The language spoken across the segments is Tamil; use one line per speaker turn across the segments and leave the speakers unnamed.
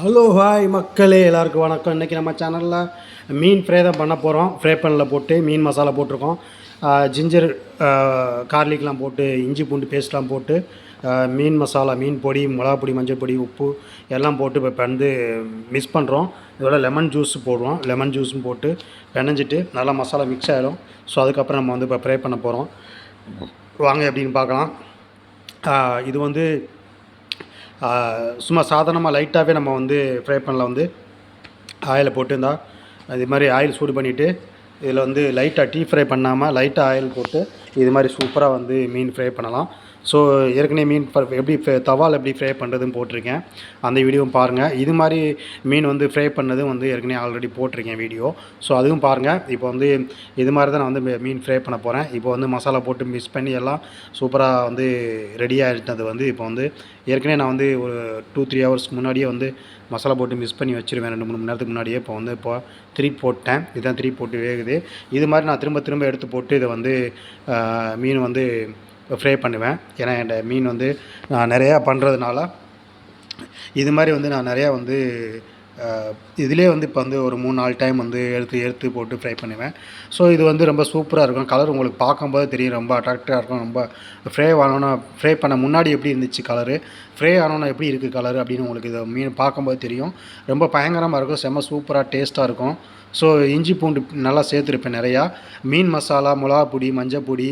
ஹலோ ஹாய் மக்களே எல்லாருக்கும் வணக்கம். இன்றைக்கி நம்ம சேனலில் மீன் ஃப்ரை தான் பண்ண போகிறோம் ஃப்ரை பண்ணல போட்டு மீன் மசாலா போட்டிருக்கோம். ஜிஞ்சர் கார்லிக்லாம் போட்டு இஞ்சி பூண்டு பேஸ்ட்லாம் போட்டு மீன் மசாலா மீன் பொடி மிளகா பொடி மஞ்சள் பொடி உப்பு எல்லாம் போட்டு இப்போ வந்து மிக்ஸ் பண்ணுறோம் இதோட லெமன் ஜூஸ் போடுவோம் லெமன் ஜூஸும் போட்டு பெனஞ்சிட்டு நல்லா மசாலா மிக்ஸ் ஆகிடும் ஸோ அதுக்கப்புறம் நம்ம வந்து இப்போ ஃப்ரை பண்ண போகிறோம் வாங்க எப்படின்னு பார்க்கலாம். இது வந்து சும்மா சாதாரணமாக லைட்டாகவே நம்ம வந்து ஃப்ரை பண்ணல வந்து ஆயிலை போட்டுருந்தா இது மாதிரி ஆயில் சூடு பண்ணிவிட்டு இதில் வந்து லைட்டாக டீ ஃப்ரை பண்ணாமல் லைட்டாக ஆயில் போட்டு இது மாதிரி சூப்பராக வந்து மீன் ஃப்ரை பண்ணலாம். ஸோ ஏற்கனவே மீன் fry- எப்படி தவால் எப்படி ஃப்ரை பண்ணுறதுன்னு போட்டிருக்கேன். அந்த வீடியோவும் பாருங்கள் இது மாதிரி மீன் வந்து ஃப்ரை பண்ணதும் வந்து ஏற்கனவே ஆல்ரெடி போட்டிருக்கேன் வீடியோ. ஸோ அதுவும் பாருங்கள் இப்போ வந்து இது மாதிரி தான் நான் வந்து மீன் ஃப்ரை பண்ண போகிறேன் இப்போ வந்து மசாலா போட்டு மிக்ஸ் பண்ணி எல்லாம் சூப்பராக வந்து ரெடி ஆகிட்டது வந்து இப்போ வந்து ஏற்கனவே நான் வந்து ஒரு டூ த்ரீ ஹவர்ஸ்க்கு முன்னாடியே வந்து மசாலா போட்டு மிக்ஸ் பண்ணி வச்சுருவேன். ரெண்டு மூணு மணி நேரத்துக்கு முன்னாடியே இப்போ வந்து இப்போ திருப்பி போட்டேன். இதுதான் திருப்பி போட்டு வேகுது. இது மாதிரி நான் திரும்ப திரும்ப எடுத்து போட்டு இதை வந்து மீன் வந்து ஃப்ரை பண்ணுவேன். ஏன்னா என் மீன் வந்து நான் நிறையா பண்ணுறதுனால இது மாதிரி வந்து நான் நிறையா வந்து இதிலே வந்து இப்போ வந்து ஒரு மூணு நாலு டைம் வந்து எடுத்து எடுத்து போட்டு ஃப்ரை பண்ணுவேன். ஸோ இது வந்து ரொம்ப சூப்பராக இருக்கும். கலர் உங்களுக்கு பார்க்கும்போது தெரியும். ரொம்ப அட்ராக்டிவாக இருக்கும். ரொம்ப ஃப்ரை ஆனோன்னா ஃப்ரை பண்ண முன்னாடி எப்படி இருந்துச்சு கலரு ஃப்ரை ஆனோன்னா எப்படி இருக்குது கலர் அப்படின்னு உங்களுக்கு இதை மீன் பார்க்கும்போது தெரியும். ரொம்ப பயங்கரமாக இருக்கும். செம்ம சூப்பராக டேஸ்ட்டாக இருக்கும். ஸோ இஞ்சி பூண்டு நல்லா சேர்த்துருப்பேன் நிறையா. மீன் மசாலா மிளகா பொடி மஞ்சள் பொடி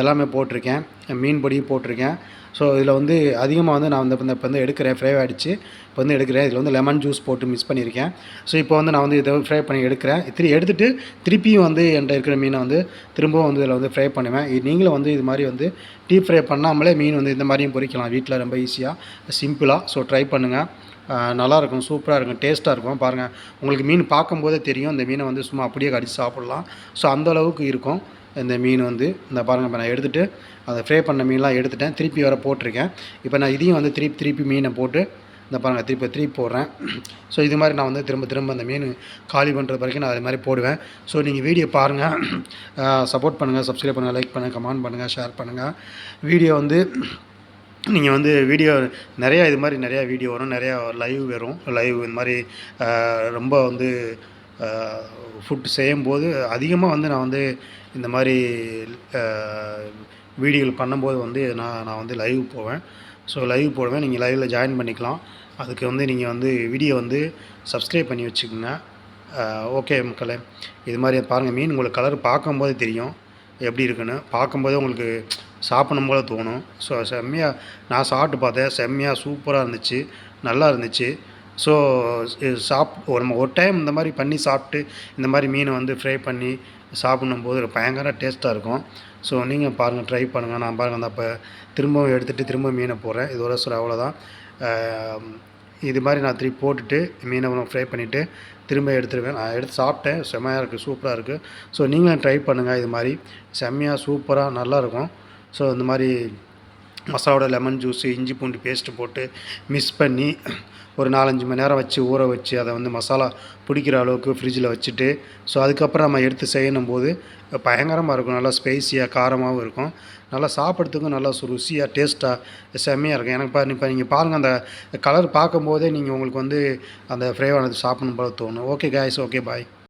எல்லாமே போட்டிருக்கேன். மீன் பொடி போட்டிருக்கேன். ஸோ இதில் வந்து அதிகமாக வந்து நான் வந்து இப்போ வந்து எடுக்கிறேன். ஃப்ரை ஆகிடுச்சு இப்போ வந்து எடுக்கிறேன். இதில் வந்து லெமன் ஜூஸ் போட்டு மிக்ஸ் பண்ணியிருக்கேன். ஸோ இப்போ வந்து நான் வந்து இதை ஃப்ரை பண்ணி எடுக்கிறேன். திரு எடுத்துகிட்டு திருப்பியும் வந்து என்கிட்ட இருக்கிற மீனை வந்து திரும்பவும் வந்து இதில் வந்து ஃப்ரை பண்ணுவேன். நீங்களும் வந்து இது மாதிரி வந்து டீப் ஃப்ரை பண்ணாமலே மீன் வந்து இந்த மாதிரியும் பொரிக்கலாம் வீட்டில் ரொம்ப ஈஸியாக சிம்பிளாக ஸோ ட்ரை பண்ணுங்கள் நல்லாயிருக்கும். சூப்பராக இருக்கும். டேஸ்ட்டாக இருக்கும். பாருங்கள் உங்களுக்கு மீன் பார்க்கும்போதே தெரியும். இந்த மீனை வந்து சும்மா அப்படியே கடிச்சு சாப்பிட்லாம். ஸோ அந்த அளவுக்கு இருக்கும். இந்த மீன் வந்து. இந்த பாருங்கள் இப்போ நான் எடுத்துகிட்டு அதை ஃப்ரை பண்ண மீன்லாம் எடுத்துட்டேன். திருப்பி வர போட்டிருக்கேன். இப்போ நான் இதையும் வந்து திருப்பி திருப்பி மீனை போட்டு இந்த பாருங்கள் திருப்பி திருப்பி போடுறேன். ஸோ இது மாதிரி நான் வந்து திரும்ப திரும்ப அந்த மீன் காலி பண்ணுறது வரைக்கும் நான் அது மாதிரி போடுவேன். ஸோ நீங்கள் வீடியோ பாருங்கள் சப்போர்ட் பண்ணுங்கள் சப்ஸ்கிரைப் பண்ணுங்கள் லைக் பண்ணுங்கள் கமெண்ட் பண்ணுங்கள் ஷேர் பண்ணுங்கள் வீடியோ வந்து நீங்கள் வந்து வீடியோ நிறையா இது மாதிரி நிறையா வீடியோ வரும். நிறையா லைவ் வரும். லைவ் இந்த மாதிரி ரொம்ப வந்து ஃபுட் செய்யும்போது அதிகமாக வந்து நான் வந்து இந்த மாதிரி வீடியோகள் பண்ணும்போது வந்து நான் நான் வந்து லைவ் போவேன். ஸோ லைவ் போடுவேன். நீங்கள் லைவில் ஜாயின் பண்ணிக்கலாம். அதுக்கு வந்து நீங்கள் வந்து வீடியோ வந்து சப்ஸ்கிரைப் பண்ணி வச்சுக்கோங்க. ஓகே மக்களே. இது மாதிரி பாருங்கள் மீன் உங்களுக்கு கலர் பார்க்கும்போது தெரியும். எப்படி இருக்குன்னு. பார்க்கும்போதே உங்களுக்கு சாப்பிடணும் போல தோணும். ஸோ செம்மையாக நான் சாப்பிட்டு பார்த்தேன். செம்மையாக சூப்பராக இருந்துச்சு. நல்லா இருந்துச்சு. ஸோ சாப் ஒரு நம்ம ஒரு டைம் இந்த மாதிரி பண்ணி சாப்பிட்டு இந்த மாதிரி மீனை வந்து ஃப்ரை பண்ணி சாப்பிடும்போது ஒரு பயங்கர டேஸ்ட்டாக இருக்கும். ஸோ நீங்கள் பாருங்கள் ட்ரை பண்ணுங்கள் நான் பாருங்கள் அந்த அப்போ திரும்பவும் எடுத்துகிட்டு திரும்ப மீனை போடுறேன். இதோட சொல்ல அவ்வளோதான் இது மாதிரி நான் திருப்பி போட்டுட்டு மீனை ஃப்ரை பண்ணிவிட்டு திரும்ப எடுத்துருவேன். நான் எடுத்து சாப்பிட்டேன். செம்மையாக இருக்குது சூப்பராக இருக்குது ஸோ நீங்களும் ட்ரை பண்ணுங்கள் இது மாதிரி செம்மையாக சூப்பராக நல்லாயிருக்கும் ஸோ இந்த மாதிரி மசாலோட லெமன் ஜூஸு இஞ்சி பூண்டு பேஸ்ட்டு போட்டு மிக்ஸ் பண்ணி ஒரு நாலஞ்சு மணி நேரம் வச்சு ஊற வச்சு அதை வந்து மசாலா பிடிக்கிற அளவுக்கு ஃப்ரிட்ஜில் வச்சுட்டு ஸோ அதுக்கப்புறம் நம்ம எடுத்து செய்யணும் போது பயங்கரமாக இருக்கும். நல்லா ஸ்பைசியாக காரமாகவும் இருக்கும். நல்லா சாப்பிட்றதுக்கும் நல்லா ருசியாக டேஸ்ட்டாக செம்மையாக இருக்கும். எனக்கு பாரு இப்போ நீங்கள் பாருங்கள் அந்த கலர் பார்க்கும்போதே நீங்கள் உங்களுக்கு வந்து அந்த ஃப்ரை சாப்பிடணும் போல தோணும். Okay guys okay bye